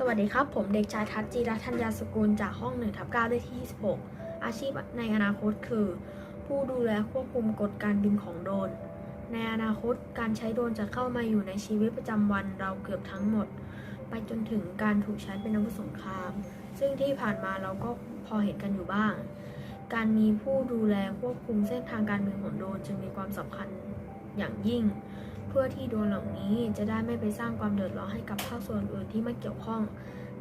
สวัสดีครับ ผมเด็กชายทัศจีรัธัญญาสกุลจากห้อง1ทับ9ได้ที่ 26 อาชีพในอนาคตคือ ผู้ดูแลควบคุมกฎการบินของโดรนในอนาคตการใช้โดรนจะเข้ามาอยู่ในชีวิตประจำวันเราเกือบทั้งหมด ไปจนถึงการถูกใช้เป็นอาวุธสงคราม ซึ่งที่ผ่านมาเราก็พอเห็นกันอยู่บ้าง การมีผู้ดูแลควบคุมเส้นทางการบินของโดรนจึงมีความสำคัญอย่างยิ่ง พื่อที่โดรนเหล่านี้จะได้ไม่ไปสร้างความเดือดร้อนให้กับภาคส่วนอื่นที่ไม่เกี่ยวข้อง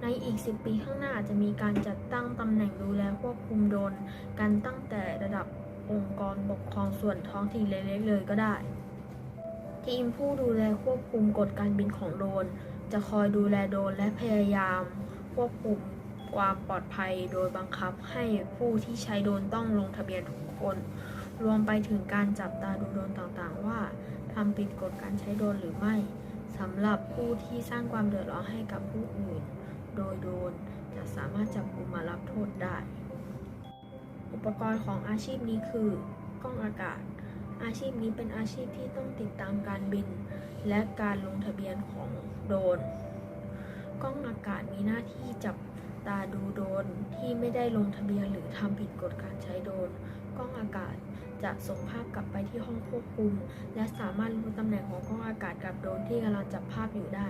ในอีก 10 ปีข้างหน้าจะมีการจัดตั้งตำแหน่งดูแลควบคุมโดรนกันตั้งแต่ระดับองค์กรปกครองส่วนท้องถิ่นเล็กๆเลยก็ได้ ทีมผู้ดูแลควบคุมกฎการบินของโดรนจะคอยดูแลโดรนและพยายาม ควบคุมความปลอดภัยโดยบังคับให้ผู้ที่ใช้โดรนต้องลงทะเบียนทุกคน รวมไปถึงการจับตาดูโดรนต่างๆ ว่าทำผิดกฎการใช้โดรนหรือไม่สำหรับผู้ที่สร้างความเดือดร้อนให้กับผู้อื่น โดยโดรนจะสามารถจับกุมมารับโทษได้ อุปกรณ์ของอาชีพนี้คือกล้องอากาศ อาชีพนี้เป็นอาชีพที่ต้องติดตามการบิน และการลงทะเบียนของโดรนกล้องอากาศมีหน้าที่จับตาดูโดรนที่ไม่ได้ลงทะเบียนหรือทำผิดกฎการใช้โดรนกล้องอากาศ จะส่งภาพกลับไปที่ห้องควบคุม และสามารถรู้ตำแหน่งของกล้องอากาศกับโดรนที่กำลังจับภาพอยู่ได้